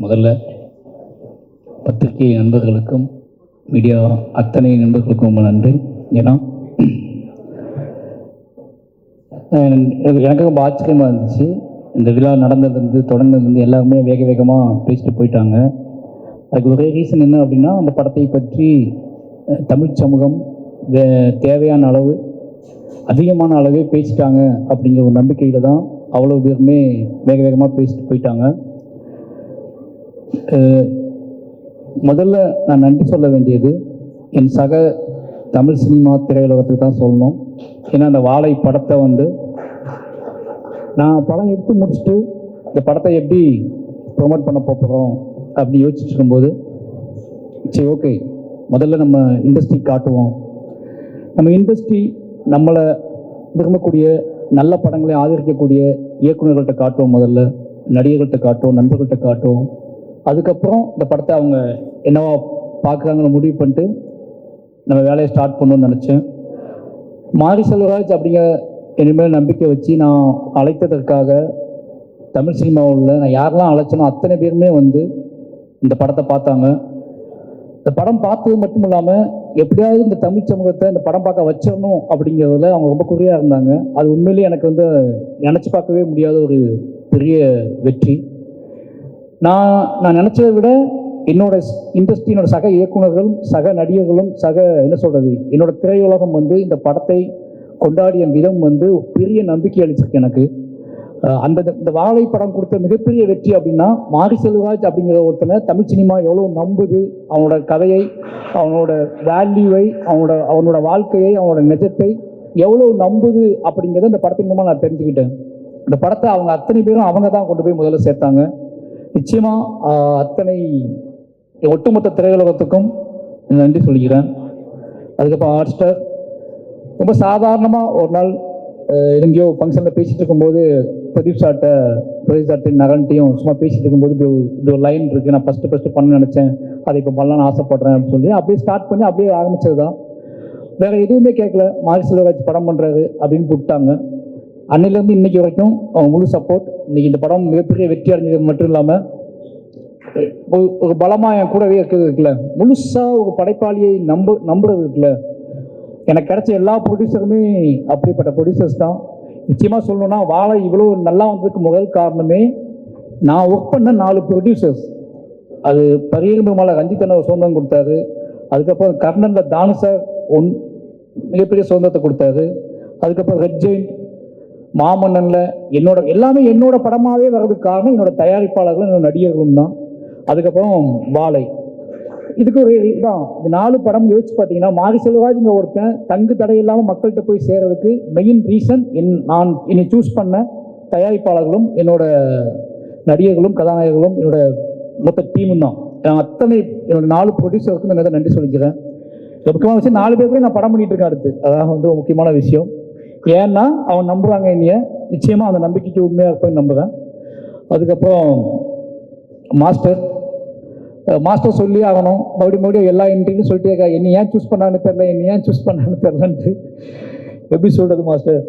முதல்ல பத்திரிகை நண்பர்களுக்கும் மீடியா அத்தனை நண்பர்களுக்கும் ரொம்ப நன்றி. ஏன்னா எனக்கு ரொம்ப ஆச்சரியமாக இருந்துச்சு. இந்த விழா நடந்ததுலேருந்து தொடர்ந்ததுலேருந்து எல்லாருமே வேக வேகமாக பேசிட்டு போயிட்டாங்க. அதுக்கு ஒரே ரீசன் என்ன அப்படின்னா அந்த படத்தை பற்றி தமிழ் சமூகம் வே- தேவையான அளவு அதிகமான அளவே பேசிட்டாங்க அப்படிங்கிற ஒரு நம்பிக்கையில் தான் அவ்வளோ பேருமே வேக வேகமாக பேசிட்டு போயிட்டாங்க. முதல்ல நான் நன்றி சொல்ல வேண்டியது என் சக தமிழ் சினிமா திரையுலகத்துக்கு தான் சொல்லணும். ஏன்னா அந்த வாழை படத்தை வந்து நான் படம் எடுத்து முடிச்சுட்டு இந்த படத்தை எப்படி ப்ரொமோட் பண்ண போகிறோம் அப்படின்னு யோசிச்சுட்டு இருக்கும்போது சரி ஓகே முதல்ல நம்ம இண்டஸ்ட்ரி காட்டுவோம். நம்ம இண்டஸ்ட்ரி நம்மளை விரும்பக்கூடிய நல்ல படங்களை ஆதரிக்கக்கூடிய இயக்குநர்கள்ட்ட காட்டுவோம் முதல்ல நடிகர்கள்ட்ட காட்டுவோம் நண்பர்கள்ட்ட காட்டுவோம். அதுக்கப்புறம் இந்த படத்தை அவங்க என்னவா பார்க்குறாங்கன்னு முடிவு பண்ணிட்டு நம்ம வேலையை ஸ்டார்ட் பண்ணணும்னு நினச்சேன். மாரி செல்வராஜ் அப்படிங்கிற என் நம்பிக்கை வச்சு நான் அழைத்ததற்காக தமிழ் சினிமாவில் நான் யாரெல்லாம் அழைச்சனோ அத்தனை பேருமே வந்து இந்த படத்தை பார்த்தாங்க. இந்த படம் பார்த்தது மட்டும் இல்லாமல் எப்படியாவது இந்த தமிழ் சமூகத்தை இந்த படம் பார்க்க வச்சிடணும் அப்படிங்கிறதுல அவங்க ரொம்ப குறியாக இருந்தாங்க. அது உண்மையிலேயே எனக்கு வந்து நினச்சி பார்க்கவே முடியாத ஒரு பெரிய வெற்றி. நான் நான் நினச்சதை விட என்னோட இண்டஸ்ட்ரியினோட சக இயக்குனர்களும் சக நடிகர்களும் சக என்ன சொல்கிறது என்னோட திரையுலகம் வந்து இந்த படத்தை கொண்டாடிய விதம் வந்து பெரிய நம்பிக்கை அளிச்சிருக்கு எனக்கு. அந்த இந்த வாழை படம் கொடுத்த மிகப்பெரிய வெற்றி அப்படின்னா மாரி செல்வராஜ் அப்படிங்கிற ஒருத்தனை தமிழ் சினிமா எவ்வளோ நம்புது அவனோட கதையை அவனோட வேல்யூவை அவனோட அவனோட வாழ்க்கையை அவனோட நிஜத்தை எவ்வளோ நம்புது அப்படிங்கிறத இந்த படத்தின் மூலமாக நான் தெரிஞ்சுக்கிட்டேன். இந்த படத்தை அவங்க அத்தனை பேரும் அவங்க தான் கொண்டு போய் முதல்ல சேர்த்தாங்க. நிச்சயமாக அத்தனை ஒட்டுமொத்த திரையுலகத்துக்கும் நன்றி சொல்கிறேன். அதுக்கப்புறம் ஆர்ஸ்டர் ரொம்ப சாதாரணமாக ஒரு நாள் எங்கேயோ ஃபங்க்ஷனில் பேசிகிட்டு இருக்கும்போது பிரதீப் சார்ட்ட பிரதீப் சார்ட்ட நரன்ட்டையும் சும்மா பேசிகிட்டு இருக்கும்போது இப்படி ஒரு- இப்படி ஒரு லைன் இருக்குது நான் ஃபஸ்ட்டு ஃபஸ்ட்டு பண்ண நினச்சேன். அதை இப்போ பண்ணலான்னு ஆசைப்படுறேன் அப்படின்னு சொல்லி அப்படியே ஸ்டார்ட் பண்ணி அப்படியே ஆரம்பிச்சது தான் வேறு எதுவுமே கேட்கல மாரி செல்வராஜ் படம் பண்ணுறாரு அப்படின்னு கூப்பிட்டாங்க. அன்னையிலேருந்து இன்னைக்கு வரைக்கும் அவங்க முழு சப்போர்ட் இன்னைக்கு இந்த படம் மிகப்பெரிய வெற்றி அடைஞ்சது மட்டும் இல்லாமல் ஒரு- ஒரு பலமாக என் கூடவே இருக்கிறது இருக்குல்ல. முழுசாக ஒரு படைப்பாளியை நம்ப நம்புறது இருக்குல்ல. எனக்கு கிடைச்ச எல்லா ப்ரொடியூசருமே அப்படிப்பட்ட ப்ரொடியூசர்ஸ் தான். நிச்சயமாக சொல்லணும்னா வாழை இவ்வளோ நல்லா வந்ததுக்கு முதல் காரணமே நான் ஒர்க் பண்ண நாலு ப்ரொடியூசர்ஸ் அது பரியர் பெருமாளை ரஞ்சித் ஒரு சுதந்திரம் கொடுத்தாரு. அதுக்கப்புறம் கர்ணனில் தானு சார் ஒன் மிகப்பெரிய சுதந்திரத்தை கொடுத்தாரு. அதுக்கப்புறம் ரெட் ஜெயின் மாமன்னனில் என்னோட எல்லாமே என்னோட படமாகவே வர்றதுக்கு காரணம் என்னோட தயாரிப்பாளர்களும் என்னோட நடிகர்களும் தான். அதுக்கப்புறம் வாழை. இதுக்கு ஒரு இதுதான் இந்த நாலு படம் யோசிச்சு பார்த்தீங்கன்னா மாரி செல்வராஜ்ங்க ஒருத்தன் தங்கு தடை இல்லாமல் மக்கள்கிட்ட போய் சேர்றதுக்கு மெயின் ரீசன் என் நான் என்னை சூஸ் பண்ண தயாரிப்பாளர்களும் என்னோட நடிகர்களும் கதாநாயகர்களும் என்னோட மொத்த டீமும் தான். நான் அத்தனை என்னோட நாலு ப்ரொடியூசருக்கும் நான் நன்றி சொல்லிக்கிறேன். முக்கியமான விஷயம் நாலு பேர் கூட நான் படம் பண்ணிட்டு இருக்கேன் அடுத்து. அதான் வந்து ஒரு முக்கியமான விஷயம். ஏன்னா அவன் நம்புகிறாங்க என்னைய. நிச்சயமாக அந்த நம்பிக்கைக்கு உண்மையாக இருப்பேன்னு நம்புகிறேன் அதுக்கப்புறம் மாஸ்டர் மாஸ்டர் சொல்லி ஆகணும். மறுபடியும் மறுபடியும் எல்லா இன்ட்ரியும் சொல்லிட்டே இருக்கா என்னை ஏன் சூஸ் பண்ணான்னு தெரில என்னை ஏன் சூஸ் பண்ணான்னு தெரிலன்ட்டு எப்படி சொல்கிறது மாஸ்டர்?